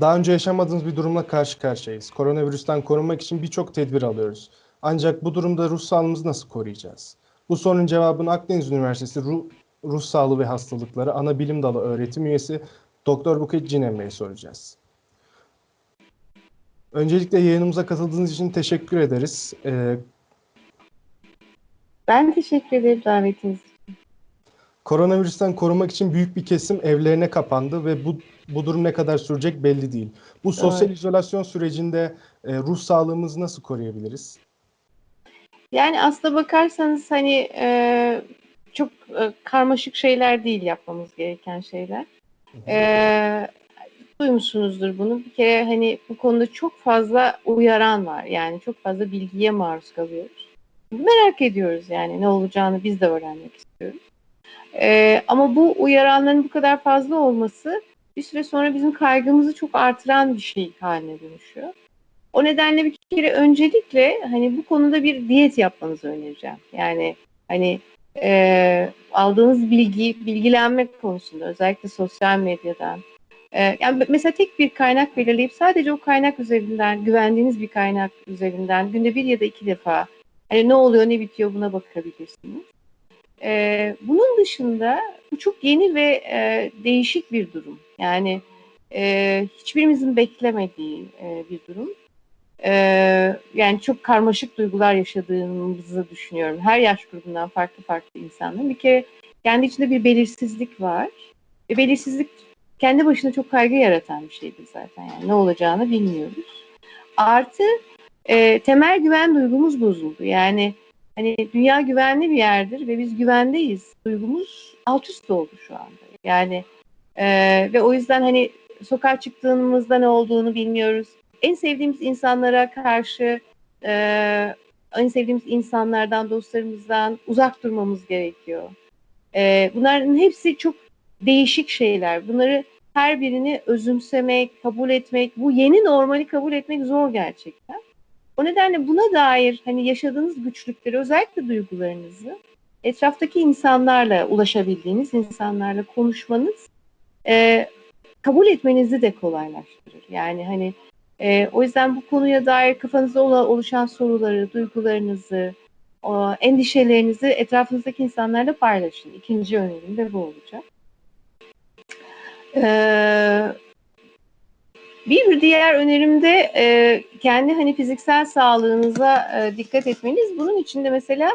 Daha önce yaşamadığımız bir durumla karşı karşıyayız. Koronavirüsten korunmak için birçok tedbir alıyoruz. Ancak bu durumda ruh sağlığımızı nasıl koruyacağız? Bu sorunun cevabını Akdeniz Üniversitesi Ruh, Ruh Sağlığı ve Hastalıkları Ana Bilim Dalı öğretim üyesi Doktor Buket Cinemre'ye soracağız. Öncelikle yayınımıza katıldığınız için teşekkür ederiz. Ee, Ben teşekkür ederim davetiniz için. Koronavirüsten korunmak için büyük bir kesim evlerine kapandı ve bu bu durum ne kadar sürecek belli değil. Bu sosyal izolasyon sürecinde e, ruh sağlığımızı nasıl koruyabiliriz? Yani aslına bakarsanız hani e, çok e, karmaşık şeyler değil yapmamız gereken şeyler. E, duymuşsunuzdur bunu. Bir kere hani bu konuda çok fazla uyaran var. Yani çok fazla bilgiye maruz kalıyoruz. Merak ediyoruz yani ne olacağını biz de öğrenmek istiyoruz. E, ama bu uyaranların bu kadar fazla olması bir süre sonra bizim kaygımızı çok artıran bir şey haline dönüşüyor. O nedenle bir kere öncelikle hani bu konuda bir diyet yapmanızı önereceğim. Yani hani e, aldığınız bilgi, bilgilenmek konusunda özellikle sosyal medyadan. E, yani mesela tek bir kaynak belirleyip sadece o kaynak üzerinden, güvendiğiniz bir kaynak üzerinden günde bir ya da iki defa hani ne oluyor ne bitiyor buna bakabilirsiniz. E, bunun dışında bu çok yeni ve e, değişik bir durum. Yani e, hiçbirimizin beklemediği e, bir durum. Ee, yani çok karmaşık duygular yaşadığımızı düşünüyorum. Her yaş grubundan farklı farklı insanların. Bir kere kendi içinde bir belirsizlik var. Ve belirsizlik kendi başına çok kaygı yaratan bir şeydir zaten. Yani ne olacağını bilmiyoruz. Artı e, temel güven duygumuz bozuldu. Yani hani dünya güvenli bir yerdir ve biz güvendeyiz. Duygumuz alt üst oldu şu anda. Yani e, ve o yüzden hani sokağa çıktığımızda ne olduğunu bilmiyoruz en sevdiğimiz insanlara karşı e, en sevdiğimiz insanlardan, dostlarımızdan uzak durmamız gerekiyor. E, bunların hepsi çok değişik şeyler. Bunları her birini özümsemek, kabul etmek, bu yeni normali kabul etmek zor gerçekten. O nedenle buna dair hani yaşadığınız güçlükleri, özellikle duygularınızı etraftaki insanlarla, ulaşabildiğiniz insanlarla konuşmanız e, kabul etmenizi de kolaylaştırır. Yani hani e, o yüzden bu konuya dair kafanızda oluşan soruları, duygularınızı, o, endişelerinizi etrafınızdaki insanlarla paylaşın. İkinci önerim de bu olacak. Ee, bir diğer önerim de e, kendi hani fiziksel sağlığınıza e, dikkat etmeniz. Bunun için de mesela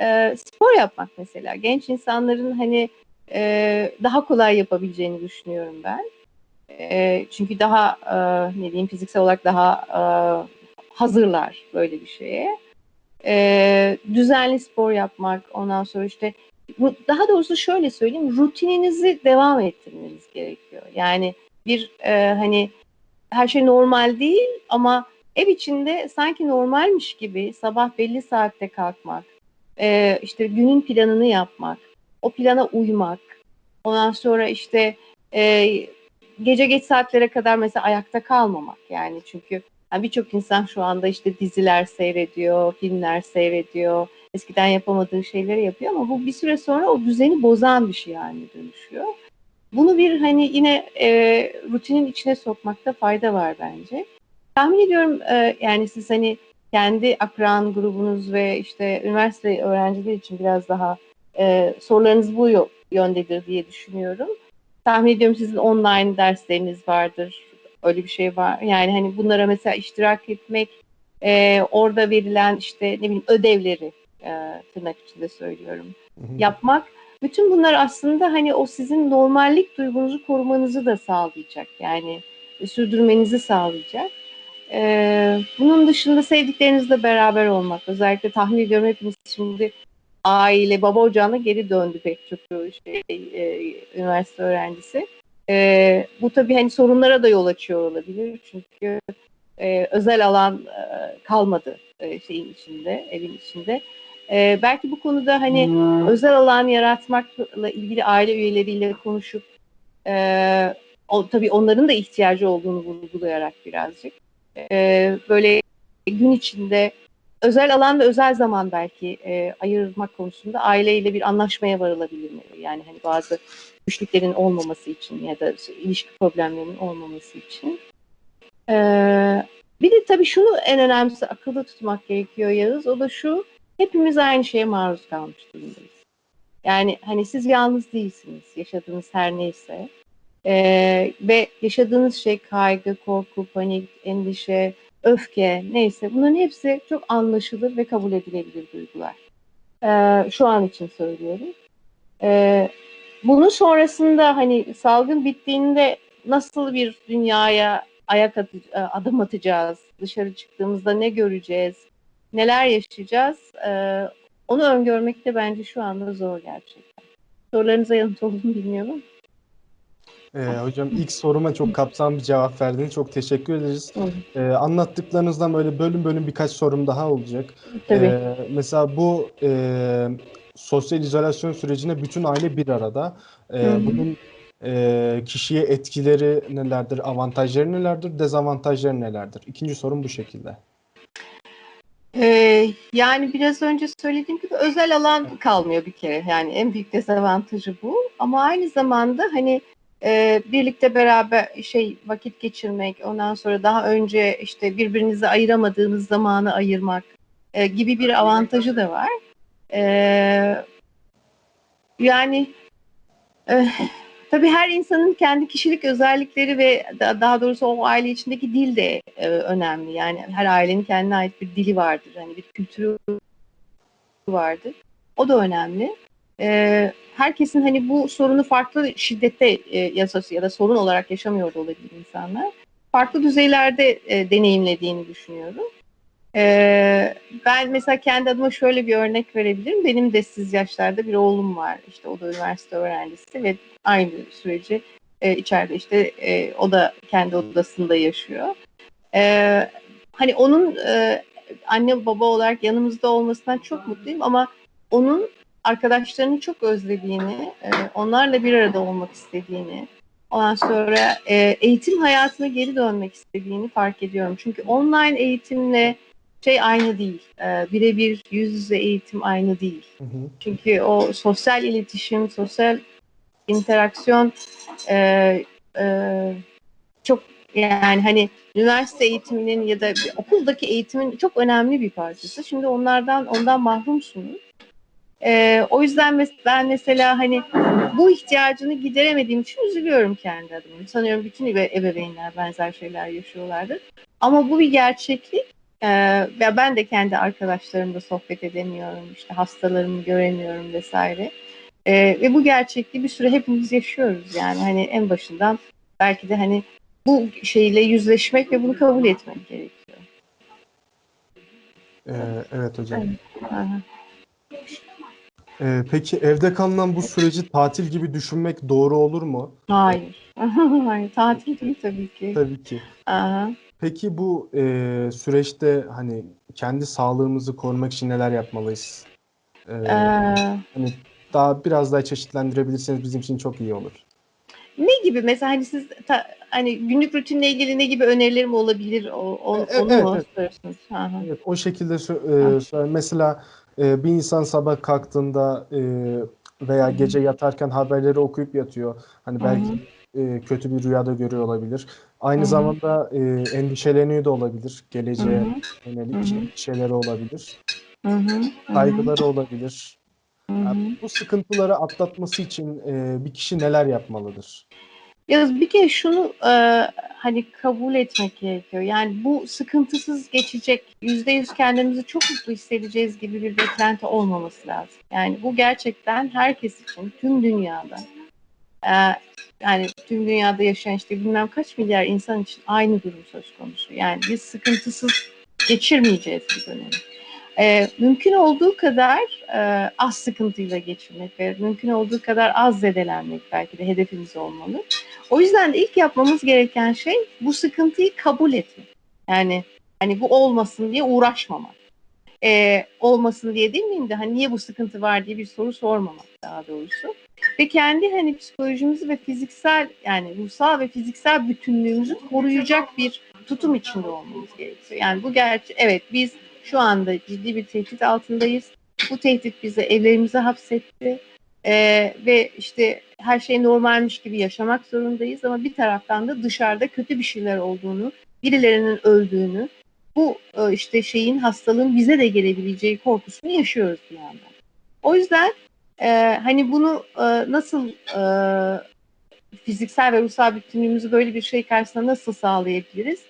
e, spor yapmak mesela. Genç insanların hani e, daha kolay yapabileceğini düşünüyorum ben. E, çünkü daha e, ne diyeyim fiziksel olarak daha e, hazırlar böyle bir şeye. E, düzenli spor yapmak, ondan sonra işte bu, daha doğrusu şöyle söyleyeyim, rutininizi devam ettirmeniz gerekiyor. Yani bir e, hani her şey normal değil ama ev içinde sanki normalmiş gibi sabah belli saatte kalkmak, e, işte günün planını yapmak, o plana uymak, ondan sonra işte e, gece geç saatlere kadar mesela ayakta kalmamak yani çünkü yani birçok insan şu anda işte diziler seyrediyor, filmler seyrediyor, eskiden yapamadığı şeyleri yapıyor ama bu bir süre sonra o düzeni bozan bir şey haline dönüşüyor. Bunu bir hani yine e, rutinin içine sokmakta fayda var bence. Tahmin ediyorum e, yani siz hani kendi akran grubunuz ve işte üniversite öğrencileri için biraz daha e, sorularınız bu yöndedir diye düşünüyorum tahmin ediyorum sizin online dersleriniz vardır. Öyle bir şey var. Yani hani bunlara mesela iştirak etmek, e, orada verilen işte ne bileyim ödevleri e, tırnak içinde söylüyorum. Hı hı. Yapmak. Bütün bunlar aslında hani o sizin normallik duygunuzu korumanızı da sağlayacak. Yani sürdürmenizi sağlayacak. Ee, bunun dışında sevdiklerinizle beraber olmak. Özellikle tahmin ediyorum hepimiz şimdi aile, baba ocağına geri döndü pek çok şey, e, üniversite öğrencisi. E, bu tabii hani sorunlara da yol açıyor olabilir. Çünkü e, özel alan e, kalmadı e, şeyin içinde, evin içinde. E, belki bu konuda hani hmm. özel alan yaratmakla ilgili aile üyeleriyle konuşup e, o, tabii onların da ihtiyacı olduğunu vurgulayarak birazcık e, böyle gün içinde özel alan ve özel zaman belki e, ayırmak konusunda aileyle bir anlaşmaya varılabilir mi? Yani hani bazı güçlüklerin olmaması için ya da ilişki problemlerinin olmaması için. E, bir de tabii şunu en önemlisi akılda tutmak gerekiyor Yağız. O da şu, hepimiz aynı şeye maruz kalmış durumdayız. Yani hani siz yalnız değilsiniz. Yaşadığınız her neyse. Ee, ve yaşadığınız şey kaygı, korku, panik, endişe, öfke neyse bunların hepsi çok anlaşılır ve kabul edilebilir duygular. Ee, şu an için söylüyorum. Ee, bunun sonrasında hani salgın bittiğinde nasıl bir dünyaya ayak atı, adım atacağız, dışarı çıktığımızda ne göreceğiz, neler yaşayacağız ee, onu öngörmek de bence şu anda zor gerçekten. Sorularınıza yanıt oldu mu bilmiyorum. Ee, hocam ilk soruma çok kapsamlı bir cevap verdiniz. Çok teşekkür ederiz. Ee, anlattıklarınızdan böyle bölüm bölüm birkaç sorum daha olacak. Tabii. Ee, mesela bu e, sosyal izolasyon sürecine bütün aile bir arada. Ee, Hı hı. bunun e, kişiye etkileri nelerdir, avantajları nelerdir, dezavantajları nelerdir? İkinci sorum bu şekilde. Ee, yani biraz önce söylediğim gibi özel alan kalmıyor bir kere. Yani en büyük dezavantajı bu. Ama aynı zamanda hani e, birlikte beraber şey vakit geçirmek, ondan sonra daha önce işte birbirinizi ayıramadığınız zamanı ayırmak e, gibi bir avantajı da var. E, yani e, tabii her insanın kendi kişilik özellikleri ve da- daha doğrusu o aile içindeki dil de e, önemli. Yani her ailenin kendine ait bir dili vardır. Hani bir kültürü vardır. O da önemli. E, herkesin hani bu sorunu farklı şiddette e, yasası ya da sorun olarak yaşamıyor da olabilir insanlar. Farklı düzeylerde deneyimlediğini düşünüyorum. E, ben mesela kendi adıma şöyle bir örnek verebilirim. Benim de siz yaşlarda bir oğlum var. İşte o da üniversite öğrencisi ve aynı süreci e, içeride işte e, o da kendi odasında yaşıyor. E, hani onun e, anne baba olarak yanımızda olmasından çok mutluyum ama onun arkadaşlarını çok özlediğini, e, onlarla bir arada olmak istediğini, ondan sonra e, eğitim hayatına geri dönmek istediğini fark ediyorum. Çünkü online eğitimle şey aynı değil. E, birebir yüz yüze eğitim aynı değil. Hı hı. Çünkü o sosyal iletişim, sosyal interaksiyon e, e, çok yani hani üniversite eğitiminin ya da okuldaki eğitimin çok önemli bir parçası. Şimdi onlardan ondan mahrumsunuz. E, o yüzden mes- ben mesela hani bu ihtiyacını gideremediğim için üzülüyorum kendi adıma. Sanıyorum bütün ebe- ebeveynler benzer şeyler yaşıyorlardır. Ama bu bir gerçeklik. Ee, ve ben de kendi arkadaşlarımla sohbet edemiyorum, işte hastalarımı göremiyorum vesaire. Ee, ve bu gerçekliği bir süre hepimiz yaşıyoruz yani hani en başından belki de hani bu şeyle yüzleşmek ve bunu kabul etmek gerekiyor. Ee, evet hocam. Aha. Ee, peki evde kalınan bu süreci tatil gibi düşünmek doğru olur mu? Hayır. Hayır, tatil değil tabii ki. Tabii ki. Aha. Peki bu e, süreçte hani kendi sağlığımızı korumak için neler yapmalıyız? Ee, Ee, hani daha biraz daha çeşitlendirebilirseniz bizim için çok iyi olur. ne gibi mesela hani siz ta- hani günlük rutinle ilgili ne gibi önerilerim olabilir? O, o- E- onu evet, mu evet. Evet, o şekilde e, mesela e, bir insan sabah kalktığında e, veya gece yatarken haberleri okuyup yatıyor. Hani belki e, kötü bir rüyada görüyor olabilir. Aynı Hı hı. zamanda e, endişeleniyor da olabilir. Geleceğe Hı hı. yönelik Hı hı. şeyleri olabilir. Hı hı, hı hı, Kaygıları olabilir. Yani bu sıkıntıları atlatması için e, bir kişi neler yapmalıdır? Ya bir kere şunu e, hani kabul etmek gerekiyor. Yani bu sıkıntısız geçecek, yüzde yüz kendimizi çok mutlu hissedeceğiz gibi bir beklenti olmaması lazım. Yani bu gerçekten herkes için, tüm dünyada, e, yani tüm dünyada yaşayan işte bilmem kaç milyar insan için aynı durum söz konusu. Yani biz sıkıntısız geçirmeyeceğiz bu dönemi. E, mümkün olduğu kadar e, az sıkıntıyla geçirmek ve mümkün olduğu kadar az zedelenmek belki de hedefimiz olmalı. O yüzden de ilk yapmamız gereken şey bu sıkıntıyı kabul etmek. Yani hani bu olmasın diye uğraşmamak. Ee, olmasın diye demeyeyim de hani niye bu sıkıntı var diye bir soru sormamak daha doğrusu. Ve kendi hani psikolojimizi ve fiziksel yani ruhsal ve fiziksel bütünlüğümüzü koruyacak bir tutum içinde olmamız gerekiyor. Yani bu gerçi evet biz şu anda ciddi bir tehdit altındayız. Bu tehdit bizi evlerimize hapsetti. Ee, ve işte her şey normalmiş gibi yaşamak zorundayız ama bir taraftan da dışarıda kötü bir şeyler olduğunu, birilerinin öldüğünü, bu e, işte şeyin hastalığın bize de gelebileceği korkusunu yaşıyoruz bir yandan. O yüzden e, hani bunu e, nasıl e, fiziksel ve ruhsal bütünlüğümüzü böyle bir şey karşısında nasıl sağlayabiliriz?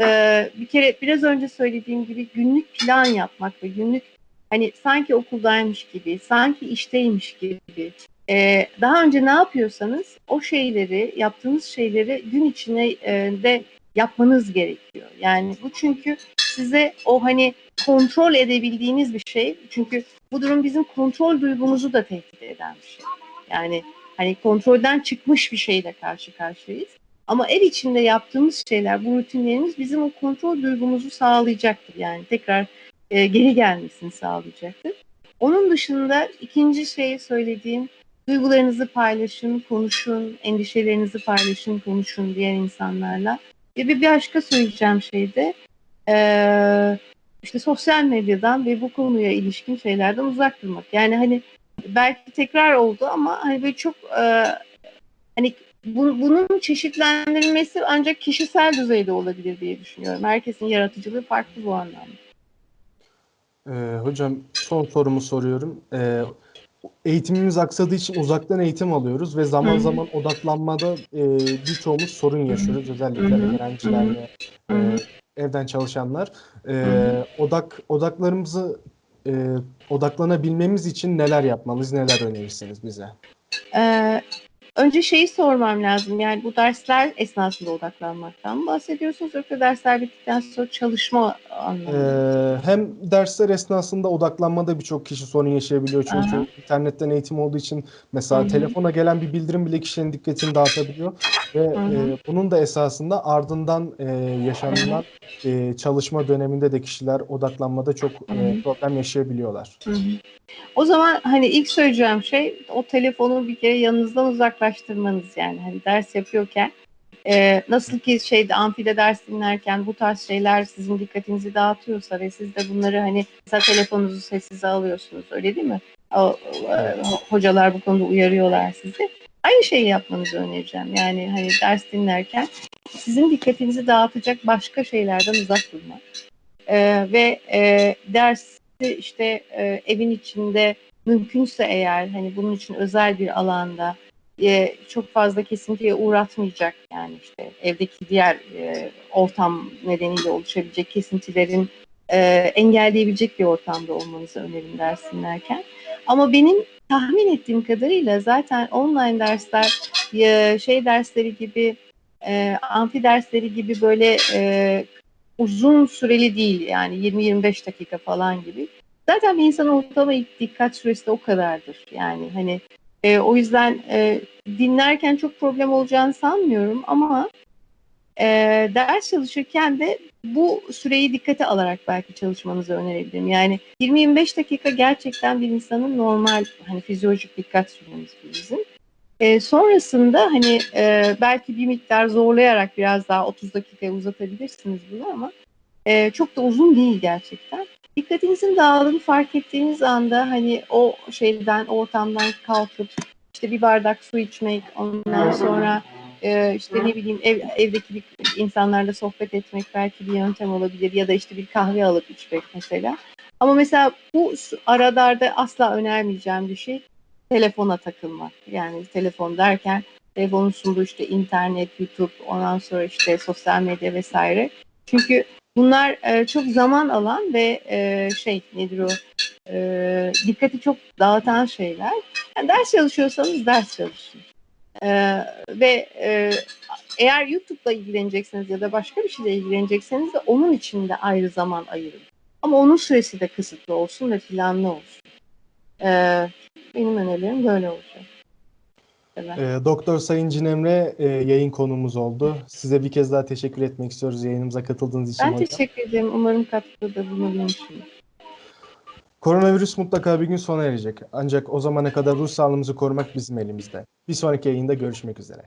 E, bir kere biraz önce söylediğim gibi günlük plan yapmak ve günlük hani sanki okuldaymış gibi, sanki işteymiş gibi e, daha önce ne yapıyorsanız o şeyleri, yaptığınız şeyleri gün içine e, de yapmanız gerekiyor. Yani bu çünkü size o hani kontrol edebildiğiniz bir şey. Çünkü bu durum bizim kontrol duygumuzu da tehdit eden bir şey. Yani hani kontrolden çıkmış bir şeyle karşı karşıyayız. Ama ev içinde yaptığımız şeyler, bu rutinlerimiz bizim o kontrol duygumuzu sağlayacaktır. Yani tekrar e, geri gelmesini sağlayacaktır. Onun dışında ikinci şey söylediğim duygularınızı paylaşın, konuşun, endişelerinizi paylaşın, konuşun diğer insanlarla. Ve bir başka söyleyeceğim şey de eee, işte sosyal medyadan ve bu konuya ilişkin şeylerden uzak durmak. Yani hani belki tekrar oldu ama hani böyle çok eee, hani bu- bunun çeşitlendirilmesi ancak kişisel düzeyde olabilir diye düşünüyorum. Herkesin yaratıcılığı farklı bu anlamda. Ee, hocam son sorumu soruyorum. Ee, eğitimimiz aksadığı için uzaktan eğitim alıyoruz ve zaman Hı hı. zaman odaklanmada e, birçoğumuz sorun yaşıyoruz. Özellikle Hı hı. öğrenciler Hı hı. ve Hı hı. e, evden çalışanlar. Hı. odak odaklarımızı e, odaklanabilmemiz için neler yapmalıyız, neler önerirsiniz bize? Ee, önce şeyi sormam lazım. Yani bu dersler esnasında odaklanmaktan mı bahsediyorsunuz yoksa dersler bittikten sonra çalışma anlamında? Ee, hem dersler esnasında odaklanmada birçok kişi sorun yaşayabiliyor çünkü Aha. internetten eğitim olduğu için mesela Hı hı. telefona gelen bir bildirim bile kişinin dikkatini dağıtabiliyor ve e, bunun da esasında ardından e, yaşanılan e, çalışma döneminde de kişiler odaklanmada çok Hı e, problem yaşayabiliyorlar. Hı hı. O zaman hani ilk söyleyeceğim şey o telefonu bir kere yanınızdan uzaklaştırmanız yani hani ders yapıyorken e, nasıl ki şeyde amfide ders dinlerken bu tarz şeyler sizin dikkatinizi dağıtıyorsa ve siz de bunları hani mesela telefonunuzu sessize alıyorsunuz öyle değil mi? O, e, hocalar bu konuda uyarıyorlar sizi. Aynı şeyi yapmanızı önereceğim. Yani hani ders dinlerken sizin dikkatinizi dağıtacak başka şeylerden uzak durmak. E, ve e, ders işte e, evin içinde mümkünse eğer hani bunun için özel bir alanda e, çok fazla kesintiye uğratmayacak yani işte evdeki diğer e, ortam nedeniyle oluşabilecek kesintilerin e, engelleyebilecek bir ortamda olmanızı öneririm ders dinlerken. Ama benim tahmin ettiğim kadarıyla zaten online dersler e, şey dersleri gibi e, amfi dersleri gibi böyle e, uzun süreli değil yani 20-25 dakika falan gibi. Zaten bir insanın ortalama dikkat süresi de o kadardır. Yani hani e, o yüzden e, dinlerken çok problem olacağını sanmıyorum ama e, ders çalışırken de bu süreyi dikkate alarak belki çalışmanızı önerebilirim. Yani 20-25 dakika gerçekten bir insanın normal hani fizyolojik dikkat süremiz bizim. E, sonrasında hani e, belki bir miktar zorlayarak biraz daha 30 dakikaya uzatabilirsiniz bunu ama e, çok da uzun değil gerçekten. Dikkatinizin dağıldığını fark ettiğiniz anda hani o şeyden, ortamdan kalkıp işte bir bardak su içmek, ondan sonra e, işte ne bileyim ev, evdeki bir insanlarla sohbet etmek belki bir yöntem olabilir ya da işte bir kahve alıp içmek mesela. Ama mesela bu aralarda asla önermeyeceğim bir şey telefona takılmak. Yani telefon derken telefonun sunduğu işte internet, YouTube, ondan sonra işte sosyal medya vesaire. Çünkü bunlar e, çok zaman alan ve e, şey nedir o e, dikkati çok dağıtan şeyler. Yani ders çalışıyorsanız ders çalışın. E, ve e, eğer YouTube'la ilgilenecekseniz ya da başka bir şeyle ilgilenecekseniz de onun için de ayrı zaman ayırın. Ama onun süresi de kısıtlı olsun ve planlı olsun. E, benim önerilerim böyle olacak. Evet. E, Doktor Sayın Cinemre e, yayın konumuz oldu. Size bir kez daha teşekkür etmek istiyoruz yayınımıza katıldığınız için Ben hocam. teşekkür ederim. Umarım katkıda bulunabilmişimdir. Koronavirüs mutlaka bir gün sona erecek. Ancak o zamana kadar ruh sağlığımızı korumak bizim elimizde. Bir sonraki yayında görüşmek üzere.